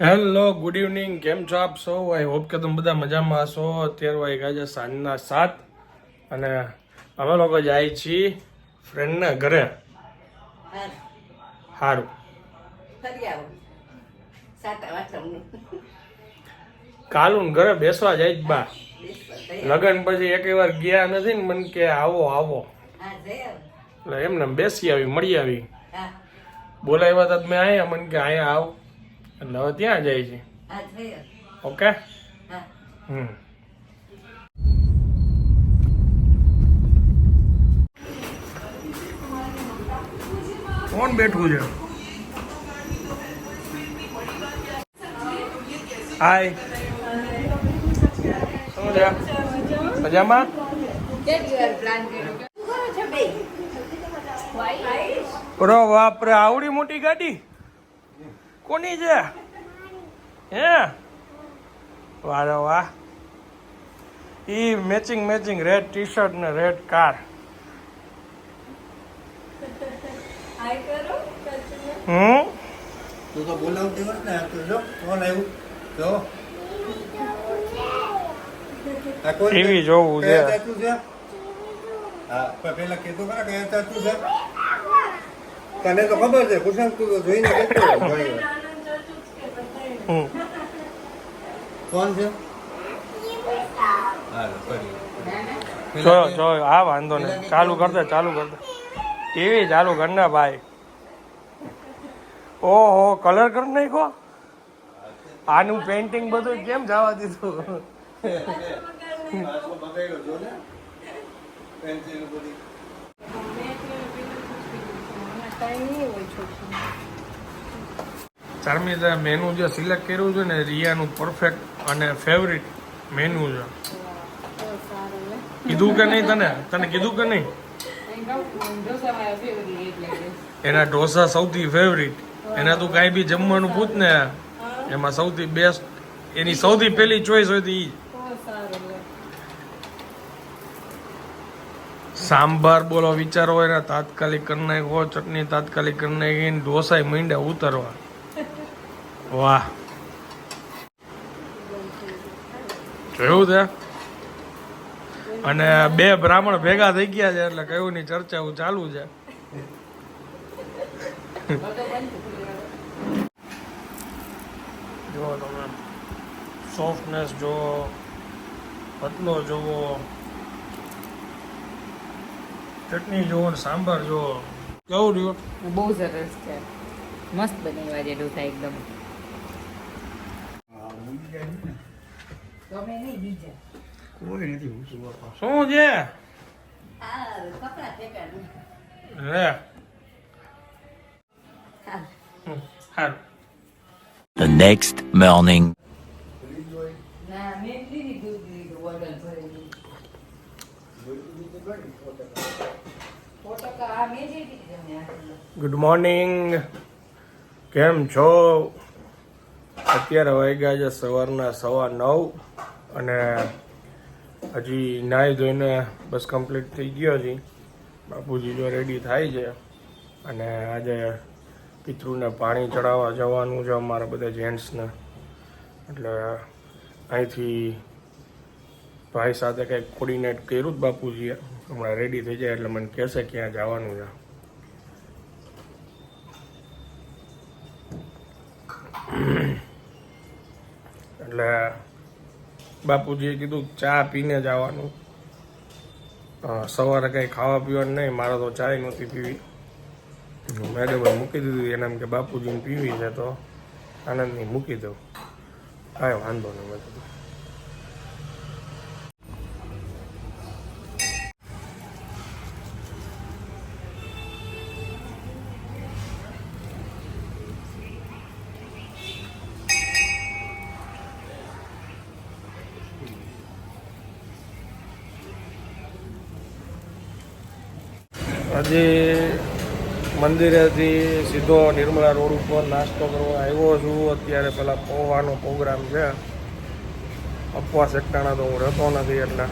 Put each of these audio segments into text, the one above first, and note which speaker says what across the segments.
Speaker 1: Hello good evening. કેમ છો આપ સૌ? આઈ હોપ કે તમે બધા મજામાં હશો. અત્યારે વાગ્યા છે સાંજના સાત અને અમે લોકો જાય છીએ ફ્રેન્ડના ઘરે. સારું કાલુન ઘરે બેસવા જાય જ બા. લગન પછી એક વાર ગયા નથી ને મને કે આવો આવો. એટલે એમને બેસી આવી મળી આવી. બોલાવ્યા હતા મેં આવ્યા મને કે અહીંયા આવ. એટલે હવે ત્યાં જાય છે. ઓકે? હમ. કોણ બેઠું છે? હાય. શું છે? મજામાં? બરો બાપરે આવડી મોટી ગાડી? કોની છે? હે? વાહ રે વાહ. ઈ matching matching red T shirt ને રેડ કાર હમ?
Speaker 2: તું તો બોલાવતી હોત ને તો જો કોણ આવ્યું? જો. આ કોણ છે?
Speaker 1: ટીવી જોવું છે.
Speaker 2: હા પેલા કીધું ખરા કયા છે? તને તો ખબર છે કુશાંત તું તો જોઈને કેટલો ઘણી
Speaker 1: હમ.
Speaker 2: કોણ છે? હા ફરી.
Speaker 1: જો જો હા વાંધો નહીં. ચાલુ કર દે ચાલુ કર દે ટીવી ચાલુ કર ને ભાઈ. ઓહો કલર કરી કો આનું પેઇન્ટિંગ બધું કેમ જવા દીધું?
Speaker 2: બગાડ્યો જો ને. પેન્સિલ બધી.
Speaker 1: ચાર્મી મેનુ જે સિલેક્ટ કર્યું છે ને, રિયાનું પરફેક્ટ અને ફેવરિટ મેનુ છે. કીધું કે નહીં તને? તને કીધું કે નહીં? એના ઢોસા સૌથી ફેવરિટ એના તું કાંઈ બી જમવાનું પૂછ ને, એમાં સૌથી બેસ્ટ એની સૌથી પહેલી ચોઈસ હોય તો ઈ સાંભાર બોલો, વિચારો હોય ને, તાત્કાલિક કરી નાખો, ચટણી તાત્કાલિક કરી નાખીને ઢોસાઈ મીંડા ઉતરવા. વાહ. જોયું છે? અને બે બ્રાહ્મણ ભેગા થઈ ગયા છે, એટલે કયું ની ચર્ચા ચાલુ છે. જુઓ તમે સોફ્ટનેસ જુઓ, પતલો જુઓ ચટણી જુઓ ને સાંભાર જુઓ કેવું રહ્યું?
Speaker 3: બહુ સરસ છે. મસ્ત બનાવ્યા છે ઢોસા એકદમ.
Speaker 2: કોઈ નથી
Speaker 1: શું છે?
Speaker 4: The next morning.
Speaker 3: ના મેં લીધી દૂધ લીધું બોટલ ભરેલી સો ટકા આ મેં જે દીધી તમને આટલું.
Speaker 1: ગુડ મોર્નિંગ કેમ છો? અત્યારે વાગ્યા છે સવારના સવા નવ અને હજી નાહી ધોઈને બસ કમ્પ્લીટ થઈ ગયો છે. બાપુજી જો રેડી થાય છે અને આજે પિતૃને પાણી ચડાવવા જવાનું છે અમારા બધા જેન્ટ્સને એટલે અહીંથી ભાઈ સાથે કંઈક કોર્ડિનેટ કર્યું જ બાપુજીએ. હમણાં રેડી થઈ જાય એટલે મને કહેશે ક્યાં જવાનું છે. એટલે બાપુજીએ કીધું ચા પીને જવાનું. સવારે કંઈ ખાવા પીવાનું નહીં, મારે તો ચાય નહોતી પીવી. મેડમ મૂકી દીધું, એને એમ કે બાપુજીને પીવી છે તો આનંદની મૂકી દઉં. કાંઈ વાંધો નહીં, મેં હજી મંદિરેથી સીધો નિર્મળા રોડ ઉપર નાસ્તો કરવા આવ્યો છું. અત્યારે પેલા પૌવાનો પ્રોગ્રામ છે. અપવાસ એકટાણા તો હું રહેતો નથી એટલે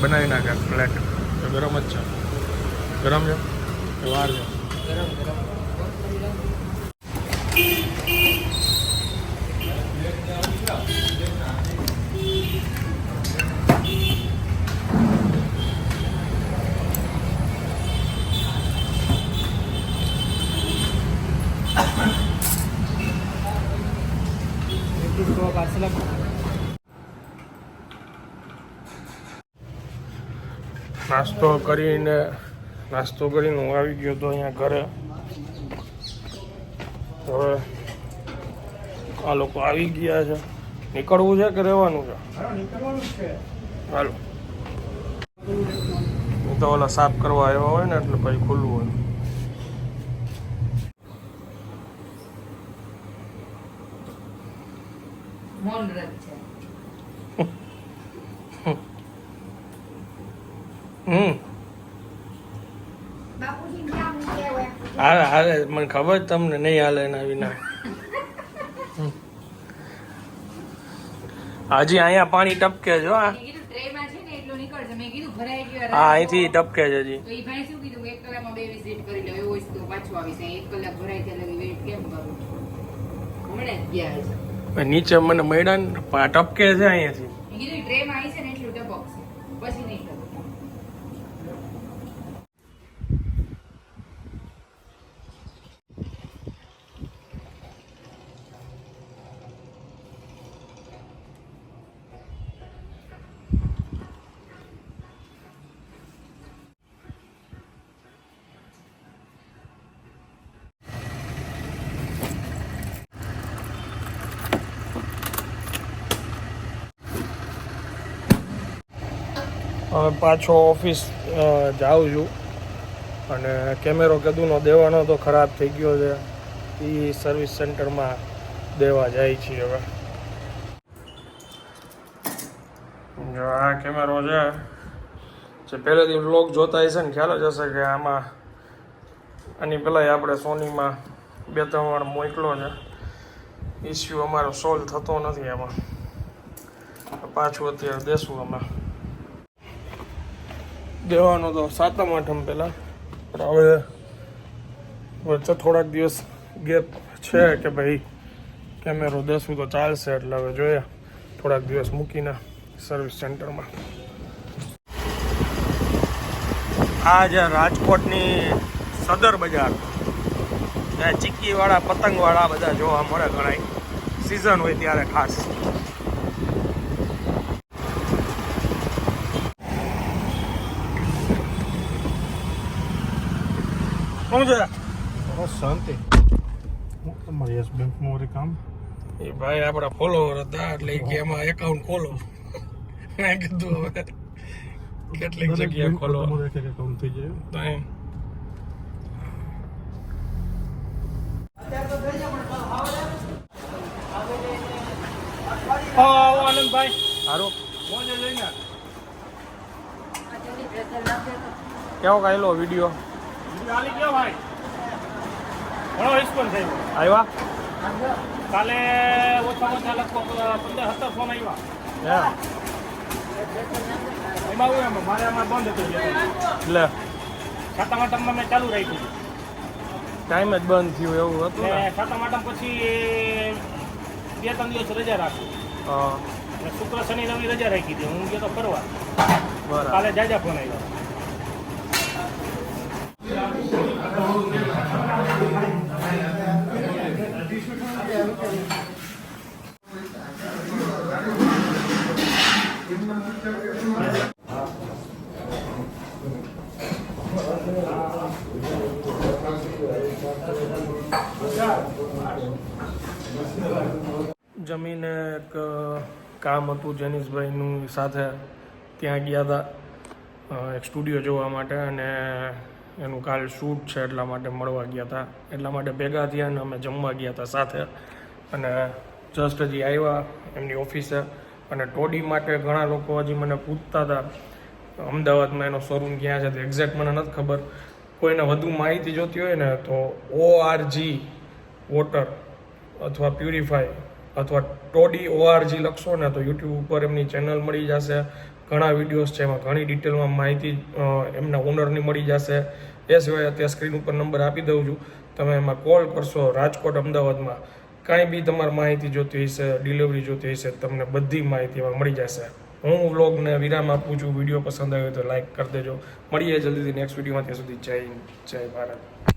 Speaker 1: બનાવી નાખે ફ્લેટ ગરમ જ છે. ગરમ છે? વાર છે.
Speaker 3: ગરમ ગરમ.
Speaker 1: નાસ્તો કરીને નાસ્તો કરીને હું આવી ગયો તો અહીંયા ઘરે. હવે આ લોકો આવી ગયા છે. નીકળવું છે કે રહેવાનું છે? હાલો. હું તો ઓલા સાફ કરવા આવ્યા હોય ને એટલે પછી ખુલ્લું હોય.
Speaker 3: મૌન વ્રત છે
Speaker 1: હમ હાલે હાલે મને ખબર તમને નહીં હાલે એના વિના. હાજી અહીંયા પાણી ટપકે છે હો આ. હા અહીંથી ટપકે છે હજી.
Speaker 3: નીચે મને ભાઈ ટપકે છે કે એક કલાકમાં બે વિઝિટ કરી લો એવું હોય તો પાછું આવીશ એક કલાક ભરાય ત્યાં લગી વેઇટ કેમ કરું હમણાં જ ગયા હશે
Speaker 1: હવે નીચે મને મળ્યા ને પણ આ ટપકે છે અહીંયાથી
Speaker 3: મેં કીધું ટ્રેમાં આવી છે ને એટલું ટપકશે પછી નહીં ટપકે
Speaker 1: હવે પાછો ઓફિસ જાઉં છું. અને કેમેરો કદુનો દેવાનો તો ખરાબ થઈ ગયો છે. એ સર્વિસ સેન્ટરમાં દેવા જાય છે હવે. જો આ કેમેરો છે, જે પહેલેથી બ્લોગ જોતા હશે ને ખ્યાલ જ હશે કે આમાં, આની પહેલાંય આપણે સોનીમાં બે ત્રણ વાર મોકલો છે. ઇસ્યુ અમારો સોલ્વ થતો નથી એમાં પાછું અત્યારે દેશું અમે દેવાનો તો સાતમ આઠમ પહેલાં. પણ હવે વચ્ચે થોડાક દિવસ ગેપ છે કે ભાઈ કેમેરો દેશું તો ચાલશે એટલે હવે જોઈએ. થોડાક દિવસ મૂકીને સર્વિસ સેન્ટરમાં આ જે રાજકોટની સદર બજાર, ત્યાં ચીક્કીવાળા, પતંગવાળા બધા જોવા મળે ઘણા સિઝન હોય ત્યારે ખાસ. શું છે
Speaker 2: બસ શાંતિ હું તમારી યસ બેંકમાં વળી કામ
Speaker 1: એ ભાઈ આપણા ફોલોવર હતા એટલે કે એમાં એકાઉન્ટ ખોલો મેં કીધું હવે કેટલીક જગ્યાએ ખોલો
Speaker 2: તમારે એક એક થઈ જાય
Speaker 1: તો એમ
Speaker 2: આનંદભાઈ
Speaker 1: સારું કેવો કાયલો વીડિયો
Speaker 2: ઘણો રિસ્પોન્સ થયો
Speaker 1: આવ્યા?
Speaker 2: કાલે ઓછામાં ઓછા લગભગ પંદર સત્તર ફોન આવ્યા. એમાં એવું એમ મારે આમાં બંધ હતું
Speaker 1: એટલે
Speaker 2: ખાતા માટમમાં મેં ચાલુ રાખ્યું.
Speaker 1: ટાઈમ જ બંધ થયું એવું હતું
Speaker 2: ને? સાતમ આઠમ પછી બે ત્રણ દિવસ રજા રાખી. શુક્ર શનિ રવિ રજા રાખી હતી. હું ગયો તો ફરવા. કાલે જાજા ફોન આવ્યા
Speaker 1: જમીને એક કામ હતું જેનિસભાઈનું સાથે ત્યાં ગયા હતા એક સ્ટુડિયો જોવા માટે અને એનું કાલ શૂટ છે એટલા માટે મળવા ગયા હતા. એટલા માટે ભેગા થયા અને અમે જમવા ગયા હતા સાથે. અને જસ્ટ હજી આવ્યા એમની ઓફિસે. અને ટોડી માટે ઘણા લોકો હજી મને પૂછતા હતા, અમદાવાદમાં એનો શોરૂમ ક્યાં છે તે એક્ઝેક્ટ મને નથી ખબર. કોઈને વધુ માહિતી જોતી હોય ને તો ઓ આર જી વોટર અથવા પ્યુરિફાય અથવા ટોડી ઓઆરજી લખશો ને તો યુટ્યુબ ઉપર એમની ચેનલ મળી જશે. ઘણા વિડીયોઝ છે એમાં ઘણી ડિટેલમાં માહિતી એમના ઓનરની મળી જશે. એ સિવાય અત્યારે સ્ક્રીન ઉપર નંબર આપી દઉં છું. તમે એમાં કોલ કરશો રાજકોટ અમદાવાદમાં. કાંઈ બી તમારે માહિતી જોતી હશે ડિલિવરી જોતી હશે, તમને બધી માહિતી એમાં મળી જશે. હું વ્લોગને વિરામ આપું છું. વીડિયો પસંદ આવ્યો તો લાઈક કરી દેજો. મળીએ જલ્દીથી નેક્સ્ટ વિડીયોમાં ત્યાં સુધી જય જય ભારત.